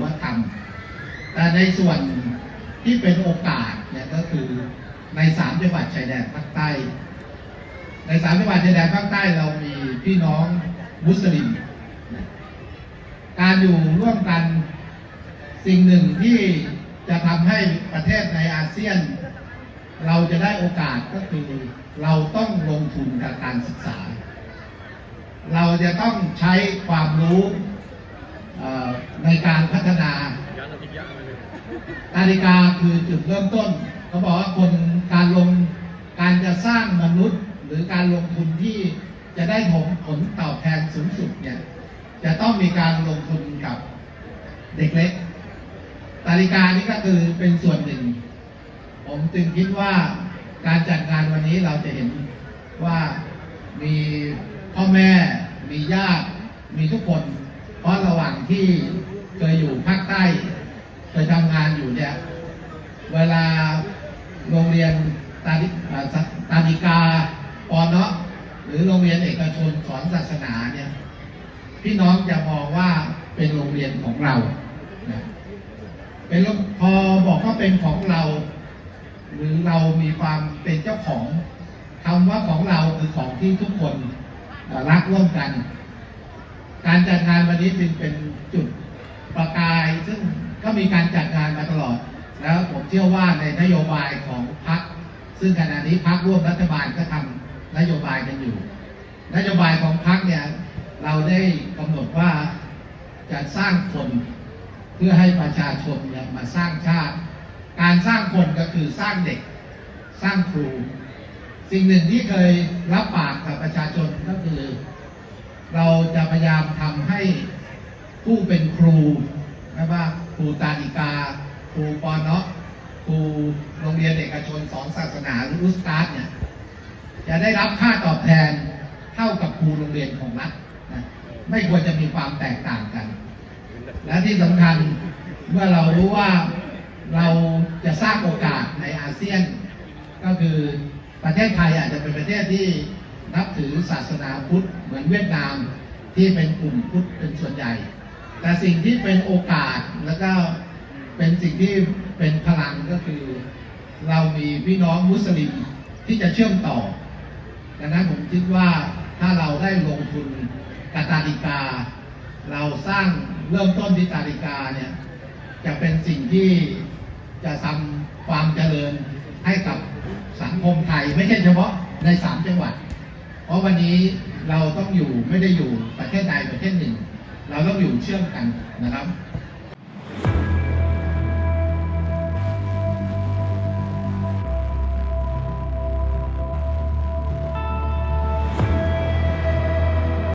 ว่าทำแต่ในส่วนที่เป็นโอกาสเนี่ยก็คือในสามจังหวัดชายแดนภาคใต้ ในสามจังหวัดชายแดนภาคใต้เรามีพี่น้องมุสลิม การอยู่ร่วมกันสิ่งหนึ่งที่จะทำให้ประเทศในอาเซียน เราจะได้โอกาสก็คือเราต้องลงทุนกับการศึกษา เราจะต้องใช้ความรู้ ในการพัฒนา นาฬิกาคือจุดเริ่มต้นเขาบอกว่าคนการลงการจะสร้างมนุษย์หรือการลงทุนที่จะได้ผลผลตอบแทนสูงสุดเนี่ยจะต้องมีการลงทุนกับเด็กเล็กนาฬิกานี่ก็คือเป็นส่วนหนึ่ง ผมจึงคิดว่าการจัดงานวันนี้เราจะเห็นว่ามีพ่อแม่ มีญาติ มีทุกคน เพราะระหว่างที่เคยอยู่ภาคใต้เคยทำงานอยู่เนี่ย เวลาโรงเรียนตาดิตาดิกาปอนเนาะหรือโรงเรียนเอกชนสอนศาสนาเนี่ย พี่น้องจะมองว่าเป็นโรงเรียนของเรานะเป็นพอบอกว่าเป็นของเรา หรือเรามีความเป็นเจ้าของคำว่าของเราคือของที่ทุกคนรักร่วมกัน การจัดงานวันนี้จึงเป็นจุดประกาย ซึ่งก็มีการจัดงานมาตลอด แล้วผมเชื่อว่าในนโยบายของพรรคซึ่งขณะนี้พรรคร่วมรัฐบาลก็ทำนโยบายกันอยู่ นโยบายของพรรคเนี่ยเราได้กำหนดว่าจะสร้างคนเพื่อให้ประชาชนเนี่ยมาสร้างชาติ การสร้างคนก็คือสร้างเด็ก สร้างครู สิ่งหนึ่งที่เคยรับปากกับประชาชน เราจะพยายามทำให้ผู้เป็นครูไม่ว่าครูตาดิกา ครูปอนเนาะครูโรงเรียนเอกชนสอนศาสนาหรืออุสตาดเนี่ยจะได้รับค่าตอบแทนเท่ากับครูโรงเรียนของรัฐนะไม่ควรจะมีความแตกต่างกัน และที่สำคัญเมื่อเรารู้ว่าเราจะสร้างโอกาสในอาเซียน ก็คือประเทศไทยอาจจะเป็นประเทศที่ นับถือศาสนาพุทธเหมือนเวียดนามที่เป็นกลุ่มพุทธเป็นส่วนใหญ่ แต่สิ่งที่เป็นโอกาสแล้วก็เป็นสิ่งที่เป็นพลังก็คือ เรามีพี่น้องมุสลิมที่จะเชื่อมต่อดังนั้นผมคิดว่าถ้าเราได้ลงทุนกับตาดิกา เราสร้างเริ่มต้นที่ตาดิกาเนี่ยจะเป็นสิ่งที่จะทำความเจริญให้กับสังคมไทย ไม่ใช่เฉพาะในสามจังหวัด เพราะวันนี้เราต้องอยู่ไม่ได้อยู่ประเทศใดประเทศหนึ่ง เราต้องอยู่เชื่อมกันนะครับ